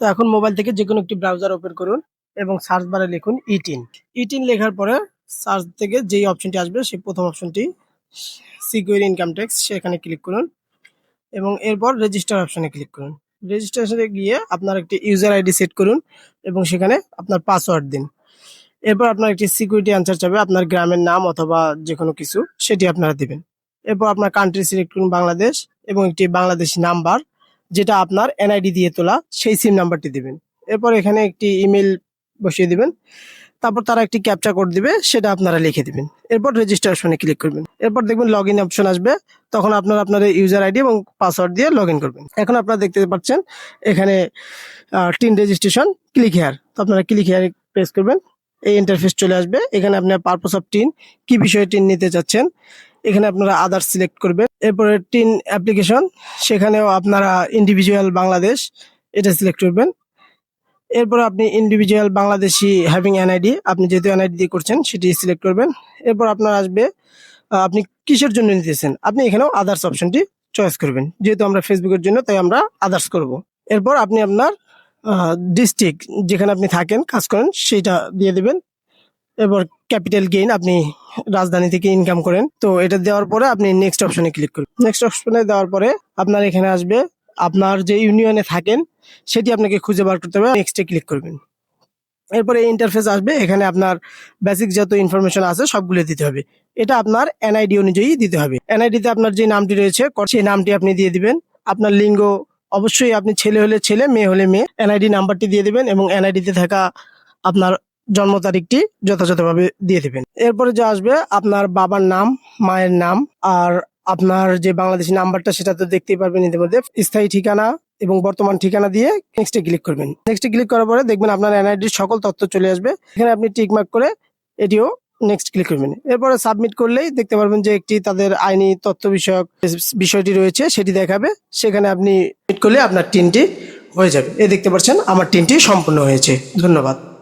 তো এখন মোবাইল থেকে যে কোনো একটি ব্রাউজার ওপেন করুন এবং সার্চ বারে লিখুন ইটিন ইটিন লেখার পরে সার্চ থেকে যেই অপশনটি আসবে, সেই প্রথম অপশনটি সিকিউর ইনকাম ট্যাক্স সেখানে ক্লিক করুন এবং এরপর রেজিস্টার অপশনে ক্লিক করুন। রেজিস্ট্রেশনে গিয়ে আপনার একটি ইউজার আইডি সেট করুন এবং সেখানে আপনার পাসওয়ার্ড দিন। এরপর আপনার একটি সিকিউরিটি আনসার চাবে, আপনার গ্রামের নাম অথবা যে কোনো কিছু, সেটি আপনারা দিবেন। এরপর আপনার কান্ট্রি সিলেক্ট করুন বাংলাদেশ এবং একটি বাংলাদেশি নাম্বার যেটা আপনার এনআইডি দিয়ে তোলা, সেই সিম নাম্বারটি দিবেন। এরপর এখানে একটি ইমেল বসিয়ে দিবেন। তারপর তারা একটি ক্যাপচা কোড দিবে, সেটা আপনারা লিখে দিবেন। এরপর রেজিস্টার অপশনে ক্লিক করবেন। এরপর দেখবেন লগ ইন অপশন আসবে। তখন আপনারা আপনার ইউজার আইডি এবং পাসওয়ার্ড দিয়ে লগ ইন করবেন। এখন আপনারা দেখতে পাচ্ছেন, এখানে টিন রেজিস্ট্রেশন ক্লিক হেয়ার তো আপনারা ক্লিক হেয়ার প্রেস করবেন। এই ইন্টারফেস চলে আসবে। এখানে আপনার পারপোজ অফ টিন কী বিষয়ে টিন নিতে চাচ্ছেন এখানে আপনারা আদার্স সিলেক্ট করবেন। এরপরে টিন অ্যাপ্লিকেশন সেখানেও আপনারা ইন্ডিভিজুয়াল বাংলাদেশ এটা সিলেক্ট করবেন। এরপর আপনি ইন্ডিভিজুয়াল বাংলাদেশি হ্যাভিং এনআইডি আপনি যেহেতু এনআইডি দিয়ে করছেন, সেটি সিলেক্ট করবেন। এরপর আপনার আসবে আপনি কিসের জন্য নিতেছেন? আপনি এখানেও আদার্স অপশনটি চয়েস করবেন। যেহেতু আমরা ফেসবুকের জন্য, তাই আমরা আদার্স করব। এরপর আপনি আপনার ডিস্ট্রিক্ট যেখানে আপনি থাকেন, কাজ করেন, সেটা দিয়ে দিবেন। এরপর ক্যাপিটাল গেইন আপনি রাজধানী থেকে ইনকাম করেন। তো এটা দেওয়ার পরে আপনি নেক্সট অপশনে ক্লিক করবেন। নেক্সট অপশনে দেওয়ার পরে আপনার এখানে আসবে, আপনার যে ইউনিয়নে থাকেন, সেটি আপনাকে খুঁজে বার করতে হবে। নেক্সটে ক্লিক করবেন। এরপরে ইন্টারফেস আসবে, এখানে আপনার বেসিক যত ইনফরমেশন আছে সবগুলো দিতে হবে। এটা আপনার এনআইডি অনুযায়ী দিতে হবে। এনআইডিতে আপনার যে নামটি রয়েছে, সেই নামটি আপনি দিয়ে দিবেন। আপনার লিঙ্গ, অবশ্যই আপনি ছেলে হলে ছেলে, মেয়ে হলে মেয়ে। এনআইডি নাম্বারটি দিয়ে দিবেন এবং এনআইডিতে থাকা আপনার জন্ম তারিখটি যথাযথভাবে দিয়ে দিবেন। এরপরে যে আসবে, আপনার বাবার নাম, মায়ের নাম, আর আপনার যে বাংলাদেশি নাম্বারটা সেটা তো দেখতেই পারবেন ইতিমধ্যে। স্থায়ী ঠিকানা এবং বর্তমান ঠিকানা দিয়ে নেক্সটে ক্লিক করবেন। নেক্সটে ক্লিক করার পরে দেখবেন আপনার এনআইডির সকল তথ্য চলে আসবে। এখানে আপনি টিকমার্ক করে এটিও নেক্সট ক্লিক করবেন। এরপরে সাবমিট করলেই দেখতে পারবেন যে একটি তাদের আইনি তথ্য বিষয়ক বিষয়টি রয়েছে, সেটি দেখাবে। সেখানে আপনি ক্লিক করলে আপনার টিনটি হয়ে যাবে। এ দেখতে পাচ্ছেন, আমার টিনটি সম্পূর্ণ হয়েছে। ধন্যবাদ।